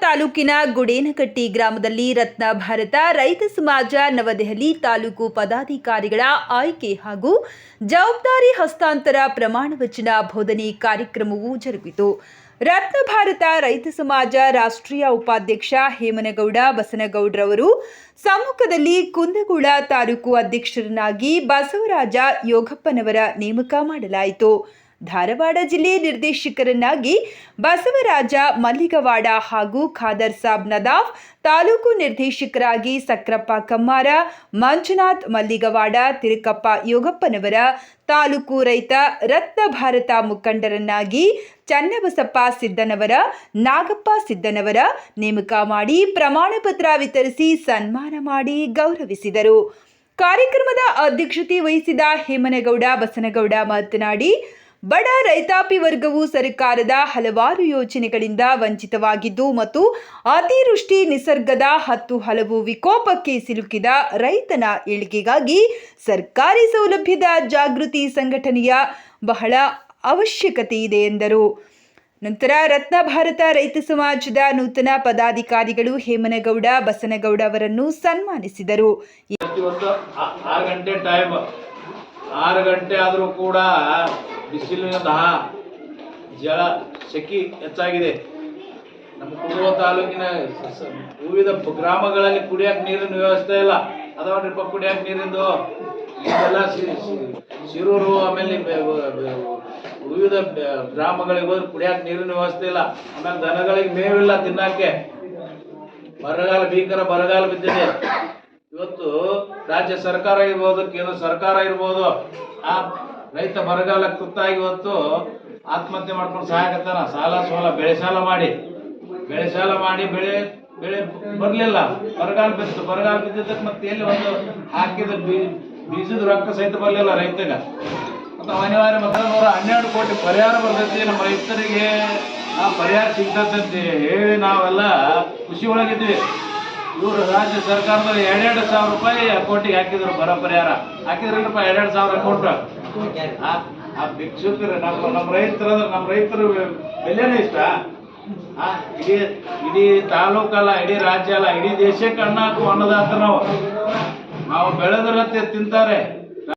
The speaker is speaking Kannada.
ತಾಲೂಕಿನ ಗುಡೇನಕಟ್ಟಿ ಗ್ರಾಮದಲ್ಲಿ ರತ್ನ ಭಾರತ, ರೈತ ಸಮಾಜ, ನವದೆಹಲಿ ತಾಲೂಕು ಪದಾಧಿಕಾರಿಗಳ ಆಯ್ಕೆ ಹಾಗೂ ಜವಾಬ್ದಾರಿ ಹಸ್ತಾಂತರ ಪ್ರಮಾಣ ವಚನ ಬೋಧನೆ ಕಾರ್ಯಕ್ರಮವು ಜರುಗಿತು. ರತ್ನ ಭಾರತ, ರೈತ ಸಮಾಜ ರಾಷ್ಟ್ರೀಯ ಉಪಾಧ್ಯಕ್ಷ ಹೇಮನಗೌಡ ಬಸನಗೌಡ್ರವರು ಸಮ್ಮುಖದಲ್ಲಿ ಕುಂದಗೋಳ ತಾಲೂಕು ಅಧ್ಯಕ್ಷರನ್ನಾಗಿ ಬಸವರಾಜ ಯೋಗಪ್ಪನವರ ನೇಮಕ ಮಾಡಲಾಯಿತು. ಧಾರವಾಡ ಜಿಲ್ಲೆ ನಿರ್ದೇಶಕರನ್ನಾಗಿ ಬಸವರಾಜ ಮಲ್ಲಿಗವಾಡ ಹಾಗೂ ಖಾದರ್ ಸಾಬ್ ನದಾಫ್, ತಾಲೂಕು ನಿರ್ದೇಶಕರಾಗಿ ಸಕ್ರಪ್ಪ ಕಮ್ಮಾರ, ಮಂಜುನಾಥ್ ಮಲ್ಲಿಗವಾಡ, ತಿರುಕಪ್ಪ ಯೋಗಪ್ಪನವರ, ತಾಲೂಕು ರೈತ ರತ್ನ ಭಾರತ ಮುಖಂಡರನ್ನಾಗಿ ಚನ್ನಬಸಪ್ಪ ಸಿದ್ದನವರ, ನಾಗಪ್ಪ ಸಿದ್ದನವರ ನೇಮಕ ಮಾಡಿ ಪ್ರಮಾಣ ಪತ್ರ ವಿತರಿಸಿ ಸನ್ಮಾನ ಮಾಡಿ ಗೌರವಿಸಿದರು. ಕಾರ್ಯಕ್ರಮದ ಅಧ್ಯಕ್ಷತೆ ವಹಿಸಿದ ಹೇಮನಗೌಡ, ಬಸನಗೌಡ ಮಾತನಾಡಿ ಬಡ ರೈತಾಪಿ ವರ್ಗವು ಸರ್ಕಾರದ ಹಲವಾರು ಯೋಜನೆಗಳಿಂದ ವಂಚಿತವಾಗಿದ್ದು ಮತ್ತು ಅತಿವೃಷ್ಟಿ ನಿಸರ್ಗದ ಹತ್ತು ಹಲವು ವಿಕೋಪಕ್ಕೆ ಸಿಲುಕಿದ ರೈತನ ಏಳಿಗೆಗಾಗಿ ಸರ್ಕಾರಿ ಸೌಲಭ್ಯದ ಜಾಗೃತಿ ಸಂಘಟನೆಯ ಬಹಳ ಅವಶ್ಯಕತೆ ಇದೆ ಎಂದರು. ನಂತರ ರತ್ನ ಭಾರತ ರೈತ ಸಮಾಜದ ನೂತನ ಪದಾಧಿಕಾರಿಗಳು ಹೇಮನಗೌಡ, ಬಸನಗೌಡ ಅವರನ್ನು ಸನ್ಮಾನಿಸಿದರು. ಆರು ಗಂಟೆ ಟೈಮ್ ಆರು ಗಂಟೆ ಆದರೂ ಕೂಡ ಬಿಸಿಲಿನ ದಹ ಜಲ ಸೆಖಿ ಹೆಚ್ಚಾಗಿದೆ. ನಮ್ಮ ಕುಡುವ ತಾಲೂಕಿನ ವಿವಿಧ ಗ್ರಾಮಗಳಲ್ಲಿ ಕುಡಿಯಕ್ಕೆ ನೀರಿನ ವ್ಯವಸ್ಥೆ ಇಲ್ಲ. ಅದಾವನ್ರಿಪ್ಪ ಕುಡಿಯಕ್ಕೆ ನೀರಿಂದು ಇದೆಲ್ಲ ಶಿರೂರು, ಆಮೇಲೆ ವಿವಿಧ ಗ್ರಾಮಗಳಿಗೆ ಹೋದ್ರೆ ಕುಡಿಯಕ್ಕೆ ನೀರಿನ ವ್ಯವಸ್ಥೆ ಇಲ್ಲ. ಆಮೇಲೆ ದನಗಳಿಗೆ ಮೇವಿಲ್ಲ ತಿನ್ನಕ್ಕೆ. ಬರಗಾಲ, ಭೀಕರ ಬರಗಾಲ ಬಿದ್ದಿದೆ. ಇವತ್ತು ರಾಜ್ಯ ಸರ್ಕಾರ ಇರ್ಬೋದು, ಕೇಂದ್ರ ಸರ್ಕಾರ ಇರ್ಬೋದು, ಆ ರೈತ ಬರಗಾಲಕ್ಕೆ ತುತ್ತಾಗಿ ಇವತ್ತು ಆತ್ಮಹತ್ಯೆ ಮಾಡ್ಕೊಂಡು ಸಹಾಯಕತ್ತಾನ ಸಾಲ, ಸೋಲ, ಬೆಳೆ ಸಾಲ ಮಾಡಿ. ಬೆಳೆ ಸಾಲ ಮಾಡಿ, ಬೆಳೆ ಬೆಳೆ ಬರಲಿಲ್ಲ. ಬರಗಾಲ ಬಿತ್ತು. ಬರಗಾಲ ಬಿದ್ದಿದ್ದಕ್ಕೆ ಮತ್ತೆ ಎಲ್ಲಿ ಒಂದು ಹಾಕಿದ ಬೀಜದ ರೊಕ್ಕ ಸಹಿತ ಬರಲಿಲ್ಲ ರೈತಗ. ಮತ್ತು ಅನಿವಾರ್ಯ ಮತ್ತೆ ನೂರ ಹನ್ನೆರಡು ಕೋಟಿ ಪರಿಹಾರ ಬರ್ತೈತಿ. ನಮ್ಮ ರೈತರಿಗೆ ಆ ಪರಿಹಾರ ಸಿಗ್ತದಂತೆ ಹೇಳಿ ನಾವೆಲ್ಲ ಖುಷಿ ಒಳಗಿದ್ವಿ. ಇವರು ರಾಜ್ಯ ಸರ್ಕಾರದವ್ರು ಎರಡೆರಡು ಸಾವಿರ ರೂಪಾಯಿ ಅಕೌಂಟಿಗೆ ಹಾಕಿದ್ರು ಬರ ಪರಿಹಾರ. ಹಾಕಿದ್ರಲ್ಲಪ್ಪ, ಎರಡೆರಡು ಸಾವಿರ ಅಕೌಂಟ್. ಆ ಆ ಭಿಕ್ಷುಕರು ನಮ್ಮ ನಮ್ಮ ರೈತರು ನಮ್ಮ ರೈತರು ಬೆಲೆನೇ ಇಷ್ಟ. ಆ, ಇಡೀ ಇಡೀ ತಾಲೂಕಲ್ಲ ಇಡೀ ರಾಜ್ಯ ಅಲ್ಲ, ಇಡೀ ದೇಶಕ್ಕೆ ಅನ್ನ ಹಾಕುವ ಅನ್ನದಾತ ನಾವು. ನಾವು ಬೆಳೆದ್ರಂತೆ ತಿಂತಾರೆ.